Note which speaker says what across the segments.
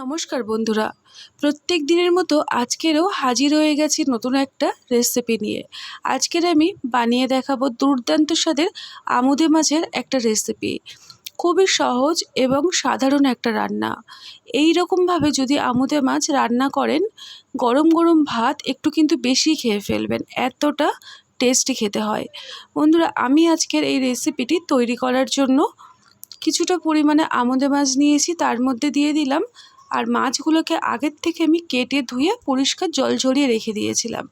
Speaker 1: নমস্কার বন্ধুরা। প্রত্যেক দিনের মতো আজকেরও হাজির হয়ে গেছি নতুন একটা রেসিপি নিয়ে। আজকের আমি বানিয়ে দেখাবো দুর্দান্ত স্বাদের আমুদে মাছের একটা রেসিপি খুবই সহজ এবং সাধারণ একটা রান্না। এই রকমভাবে যদি আমুদে মাছ রান্না করেন, গরম গরম ভাত একটু কিন্তু বেশি খেয়ে ফেলবেন, এতটা টেস্টি খেতে হয়। বন্ধুরা, আমি আজকের এই রেসিপিটি তৈরি করার জন্য কিছুটা পরিমাণে আমুদে মাছ নিয়েছি, তার মধ্যে দিয়ে দিলাম আর মাছগুলোকে আগের থেকে আমি কেটে ধুয়ে পরিষ্কার জল ঝরিয়ে রেখে দিয়েছিলাম।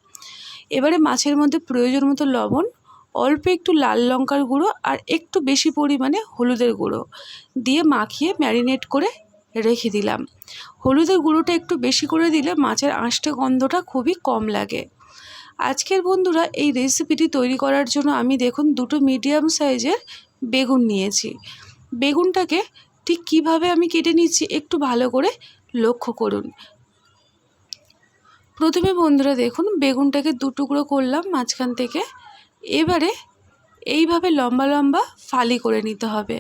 Speaker 1: এবারে মাছের মধ্যে প্রয়োজন মতো লবণ, অল্প একটু লাল লঙ্কার গুঁড়ো আর একটু বেশি পরিমাণে হলুদের গুঁড়ো দিয়ে মাখিয়ে ম্যারিনেট করে রেখে দিলাম। হলুদের গুঁড়োটা একটু বেশি করে দিলে মাছের আঁশটে গন্ধটা খুবই কম লাগে। আজকের বন্ধুরা এই রেসিপিটি তৈরি করার জন্য আমি দেখুন দুটো মিডিয়াম সাইজের বেগুন নিয়েছি। বেগুনটাকে ঠিক কীভাবে আমি কেটে নিচ্ছি একটু ভালো করে লক্ষ্য করুন। প্রথমে বন্ধুরা দেখুন, বেগুনটাকে দু টুকরো করলাম মাঝখান থেকে। এবারে এইভাবে লম্বা লম্বা ফালি করে নিতে হবে।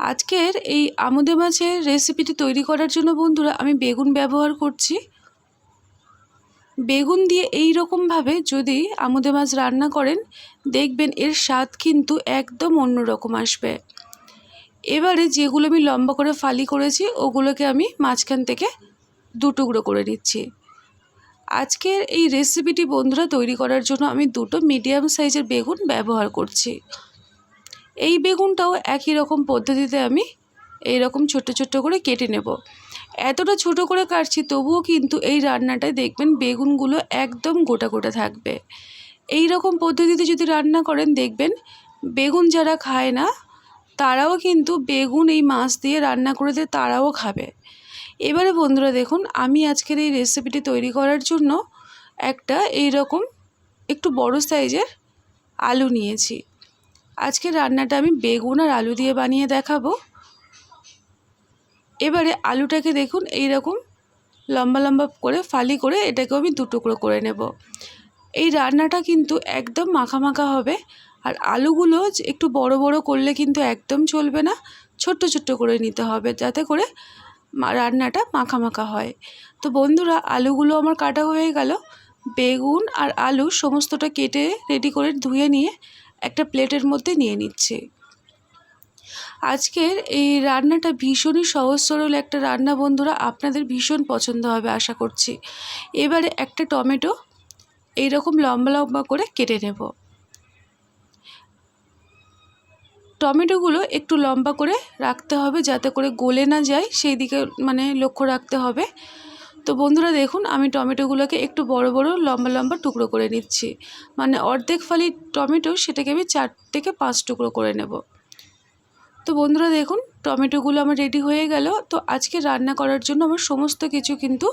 Speaker 1: আজকের এই আমুদে মাছের রেসিপিটি তৈরি করার জন্য বন্ধুরা আমি বেগুন ব্যবহার করছি। বেগুন দিয়ে এই রকমভাবে যদি আমুদে মাছ রান্না করেন, দেখবেন এর স্বাদ কিন্তু একদম অন্যরকম আসবে। এবারে যেগুলো আমি লম্বা করে ফালি করেছি, ওগুলোকে আমি মাঝখান থেকে দু টুকরো করে নিচ্ছি। আজকের এই রেসিপিটি বন্ধুরা তৈরি করার জন্য আমি দুটো মিডিয়াম সাইজের বেগুন ব্যবহার করছি। এই বেগুনটাও একই রকম পদ্ধতিতে আমি এই রকম ছোট্ট ছোট্ট করে কেটে নেব। এতটা ছোট করে কাটছি, তবুও কিন্তু এই রান্নাটায় দেখবেন বেগুনগুলো একদম গোটা গোটা থাকবে। এই রকম পদ্ধতিতে যদি রান্না করেন, দেখবেন বেগুন যারা খায় না তারাও কিন্তু বেগুন এই মাছ দিয়ে রান্না করে দিয়ে তারাও খাবে। এবারে বন্ধুরা দেখুন, আমি আজকের এই রেসিপিটি তৈরি করার জন্য একটা এই রকম একটু বড় সাইজের আলু নিয়েছি। আজকে রান্নাটা আমি বেগুন আর আলু দিয়ে বানিয়ে দেখাবো। এবারে আলুটাকে দেখুন এই রকম লম্বা লম্বা করে ফালি করে এটাকেও আমি দুটুকরো করে নেব। এই রান্নাটা কিন্তু একদম মাখা মাখা হবে। আর আলুগুলো একটু বড় বড় করলে কিন্তু একদম চলবে না। ছোট্ট ছোট্ট করে নিতে হবে যাতে করে রান্নাটা মাখা মাখা হয়। তো বন্ধুরা, আলুগুলো আমার কাটা হয়ে গেল। বেগুন আর আলু সমস্তটা কেটে রেডি করে ধুয়ে নিয়ে একটা প্লেটের মধ্যে নিয়ে নিচ্ছি। আজকের এই রান্নাটা ভীষণই সহজ সরল একটা রান্না বন্ধুরা, আপনাদের ভীষণ পছন্দ হবে আশা করছি। এবারে একটা টমেটো, এইরকম লম্বা লম্বা করে কেটে নেব। টমেটোগুলো একটু লম্বা করে রাখতে হবে যাতে করে গলে না যায়, সেই দিকে মানে লক্ষ্য রাখতে হবে। তো বন্ধুরা দেখুন, আমি টমেটোগুলোকে একটু বড় বড়, লম্বা লম্বা টুকরো করে নিচ্ছি। মানে অর্ধেক ফালি টমেটো সেটাকে আমি চার থেকে পাঁচ টুকরো করে নেব। তো বন্ধুরা দেখুন, টমেটোগুলো আমার রেডি হয়ে গেল। তো আজকে রান্না করার জন্য আমার সমস্ত কিছু কিন্তু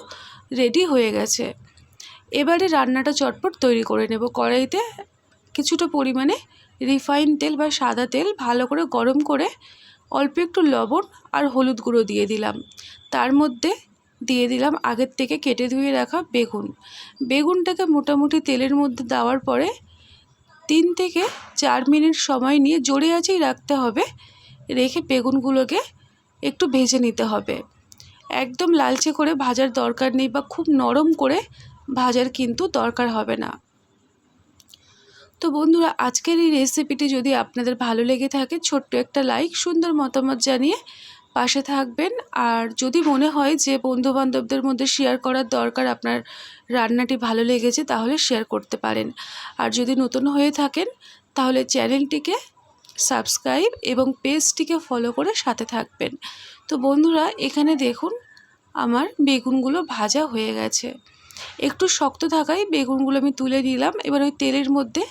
Speaker 1: রেডি হয়ে গেছে। এবারে রান্নাটা চটপট তৈরি করে নেব। কড়াইতে কিছুটা পরিমাণে রিফাইন তেল বা সাদা তেল ভালো করে গরম করে অল্প একটু লবণ আর হলুদ গুঁড়ো দিয়ে দিলাম। তার মধ্যে দিয়ে দিলাম আগের থেকে কেটে ধুয়ে রাখা বেগুন। বেগুনটাকে মোটামুটি তেলের মধ্যে দেওয়ার পরে তিন থেকে চার মিনিট সময় নিয়ে জোরে আছেই রাখতে হবে। রেখে বেগুনগুলোকে একটু ভেজে নিতে হবে। একদম লালচে করে ভাজার দরকার নেই বা খুব নরম করে ভাজার কিন্তু দরকার হবে না। তো বন্ধুরা, আজকের এই রেসিপিটি যদি আপনাদের ভালো লেগে থাকে, ছোট্ট একটা লাইক সুন্দর মতামত জানিয়ে পাশে থাকবেন। আর যদি মনে হয় যে বন্ধুবান্ধবদের মধ্যে শেয়ার করার দরকার, আপনার রান্নাটি ভালো লেগেছে, তাহলে শেয়ার করতে পারেন। আর যদি নতুন হয়ে থাকেন, তাহলে চ্যানেলটিকে সাবস্ক্রাইব এবং পেজটিকে ফলো করে সাথে থাকবেন। তো বন্ধুরা, এখানে দেখুন, আমার বেগুনগুলো ভাজা হয়ে গেছে। একটু শক্ত থাকায় বেগুনগুলো আমি তুলে নিলাম। এবার ওই তেলের মধ্যে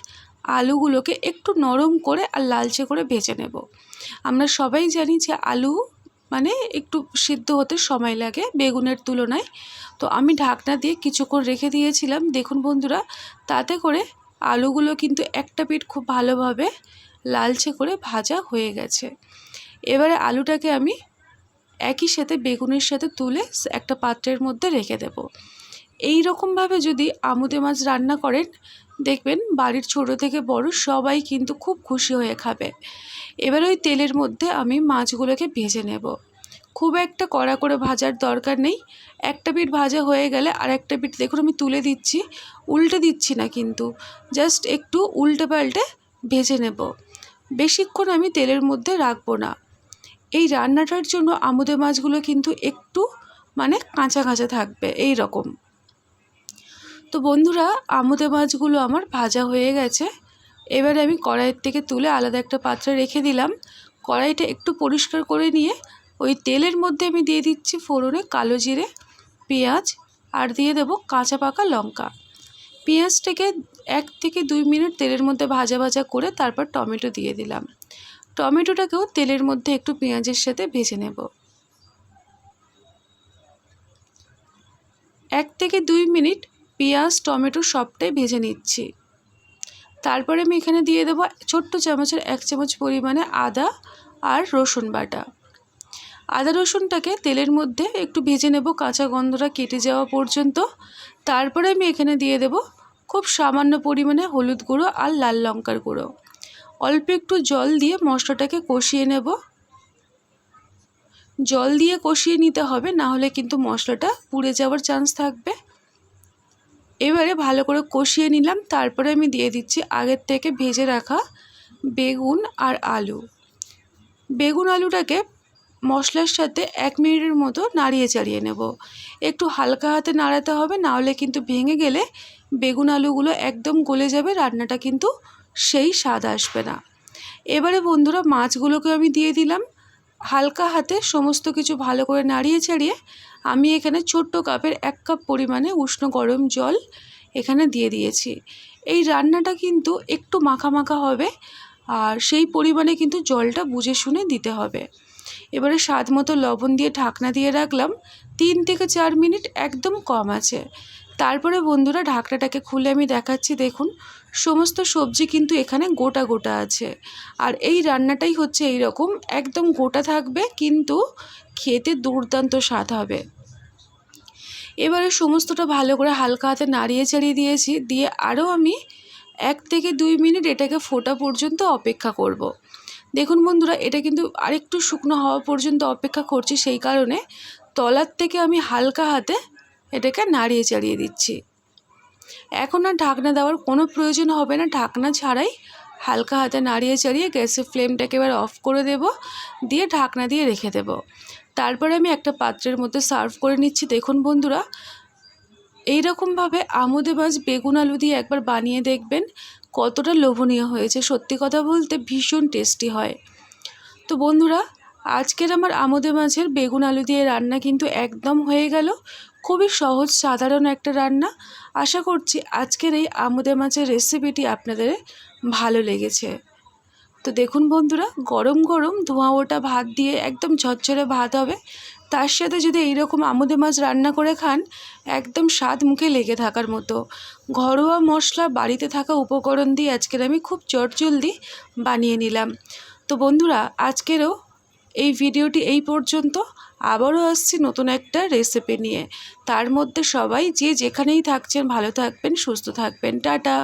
Speaker 1: আলুগুলোকে একটু নরম করে আর লালচে করে ভেজে নেব। আমরা সবাই জানি যে আলু মানে একটু সিদ্ধ হতে সময় লাগে বেগুনের তুলনায়। তো আমি ঢাকনা দিয়ে কিছুক্ষণ রেখে দিয়েছিলাম। দেখুন বন্ধুরা, তাতে করে আলুগুলো কিন্তু একটা পিঠ খুব ভালোভাবে লালচে করে ভাজা হয়ে গেছে। এবারে আলুটাকে আমি একই সাথে বেগুনের সাথে তুলে একটা পাত্রের মধ্যে রেখে দেব। এই রকমভাবে যদি আমুদে মাছ রান্না করেন, দেখবেন বাড়ির ছোট থেকে বড় সবাই কিন্তু খুব খুশি হয়ে খাবে। এবার ওই তেলের মধ্যে আমি মাছগুলোকে ভেজে নেব। খুব একটা কড়া করে ভাজার দরকার নেই। একটা পিঠ ভাজা হয়ে গেলে আর একটা পিঠ দেখুন আমি তুলে দিচ্ছি, উল্টে দিচ্ছি না কিন্তু। জাস্ট একটু উল্টে পাল্টে ভেজে নেব। বেশিক্ষণ আমি তেলের মধ্যে রাখব না। এই রান্নাটার জন্য আমুদে মাছগুলো কিন্তু একটু মানে কাঁচা কাঁচা থাকবে, এই রকম। তো বন্ধুরা আমুদে মাছগুলো আমার ভাজা হয়ে গেছে। এবারে আমি কড়াইয়ের থেকে তুলে আলাদা একটা পাত্রে রেখে দিলাম। কড়াইটা একটু পরিষ্কার করে নিয়ে ওই তেলের মধ্যে আমি দিয়ে দিচ্ছি ফোড়নে কালো জিরে, পেঁয়াজ, আর দিয়ে দেবো কাঁচা পাকা লঙ্কা। পেঁয়াজটাকে এক থেকে দুই মিনিট তেলের মধ্যে ভাজা ভাজা করে তারপর টমেটো দিয়ে দিলাম। টমেটোটাকেও তেলের মধ্যে একটু পেঁয়াজের সাথে ভেজে নেব। এক থেকে দুই মিনিট পেঁয়াজ, টমেটো সবটাই ভেজে নিচ্ছি। তারপরে আমি এখানে দিয়ে দেবো ছোট্ট চামচের এক চামচ পরিমাণে আদা আর রসুন বাটা। আদা রসুনটাকে তেলের মধ্যে একটু ভেজে নেব কাঁচা গন্ধটা কেটে যাওয়া পর্যন্ত। তারপরে আমি এখানে দিয়ে দেব খুব সামান্য পরিমাণে হলুদ গুঁড়ো আর লাল লঙ্কার গুঁড়ো। অল্প একটু জল দিয়ে মশলাটাকে কষিয়ে নেব। জল দিয়ে কষিয়ে নিতে হবে, না হলে কিন্তু মশলাটা পুড়ে যাওয়ার চান্স থাকবে। এবারে ভালো করে কষিয়ে নিলাম, তারপরে আমি দিয়ে দিচ্ছি আগের থেকে ভেজে রাখা বেগুন আর আলু। বেগুন আলুটাকে মশলার সাথে এক মিনিটের মতো নাড়িয়ে চাড়িয়ে নেব। একটু হালকা হাতে নাড়াতে হবে নাহলে কিন্তু ভেঙে গেলে বেগুন আলুগুলো একদম গলে যাবে, রান্নাটা কিন্তু সেই স্বাদ আসবে না। এবারে বন্ধুরা মাছগুলোকে আমি দিয়ে দিলাম। হালকা হাতে সমস্ত কিছু ভালো করে নাড়িয়ে ছাড়িয়ে আমি এখানে ছোট্ট কাপের এক কাপ পরিমাণে উষ্ণ গরম জল এখানে দিয়ে দিয়েছি। এই রান্নাটা কিন্তু একটু মাখা মাখা হবে আর সেই পরিমাণে কিন্তু জলটা বুঝে শুনে দিতে হবে। এবারে স্বাদ মতো লবণ দিয়ে ঢাকনা দিয়ে রাখলাম। তিন থেকে চার মিনিট একদম কম আছে। তারপরে বন্ধুরা ঢাকনাটাকে খুলে আমি দেখাচ্ছি, দেখুন। সমস্ত সবজি কিন্তু এখানে গোটা গোটা আছে। আর এই রান্নাটাই হচ্ছে এই রকম একদম গোটা থাকবে কিন্তু খেতে দুর্দান্ত স্বাদ হবে। এবারে সমস্তটা ভালো করে হালকা হাতে নাড়িয়ে চাড়িয়ে দিয়েছি, দিয়ে আরও আমি এক থেকে দুই মিনিট এটাকে ফোটা পর্যন্ত অপেক্ষা করব। দেখুন বন্ধুরা, এটা কিন্তু আরেকটু শুকনো হওয়া পর্যন্ত অপেক্ষা করছি সেই কারণে তলার থেকে আমি হালকা হাতে এটাকে নাড়িয়ে চাড়িয়ে দিচ্ছি। এখন আর ঢাকনা দেওয়ার কোনো প্রয়োজন হবে না। ঢাকনা ছাড়াই হালকা হাতে নাড়িয়ে চাড়িয়ে গ্যাসের ফ্লেমটাকে এবার অফ করে দেব, দিয়ে ঢাকনা দিয়ে রেখে দেব। তারপরে আমি একটা পাত্রের মধ্যে সার্ভ করে নিচ্ছি। দেখুন বন্ধুরা, এইরকমভাবে আমোদে মাছ বেগুন আলু দিয়ে একবার বানিয়ে দেখবেন কতটা লোভনীয় হয়েছে। সত্যি কথা বলতে ভীষণ টেস্টি হয়। তো বন্ধুরা, আজকের আমার আমোদে মাছের বেগুন আলু দিয়ে রান্না কিন্তু একদম হয়ে গেল। খুবই সহজ, সাধারণ একটা রান্না। আশা করছি আজকের এই আমুদে মাছের রেসিপিটি আপনাদের ভালো লেগেছে। তো দেখুন বন্ধুরা, গরম গরম ধোঁয়া ওটা ভাত দিয়ে একদম ঝরঝরে ভাত হবে। তার সাথে যদি এইরকম আমুদে মাছ রান্না করে খান, একদম স্বাদ মুখে লেগে থাকার মতো। ঘরোয়া মশলা বাড়িতে থাকা উপকরণ দিয়ে আজকের আমি খুব চটজলদি বানিয়ে নিলাম। তো বন্ধুরা, আজকেরও এই ভিডিওটি এই পর্যন্ত। আবারও আসছি নতুন একটা রেসিপি নিয়ে। তার মধ্যে সবাই যে যেখানেই থাকছেন ভালো থাকবেন, সুস্থ থাকবেন। টাটা।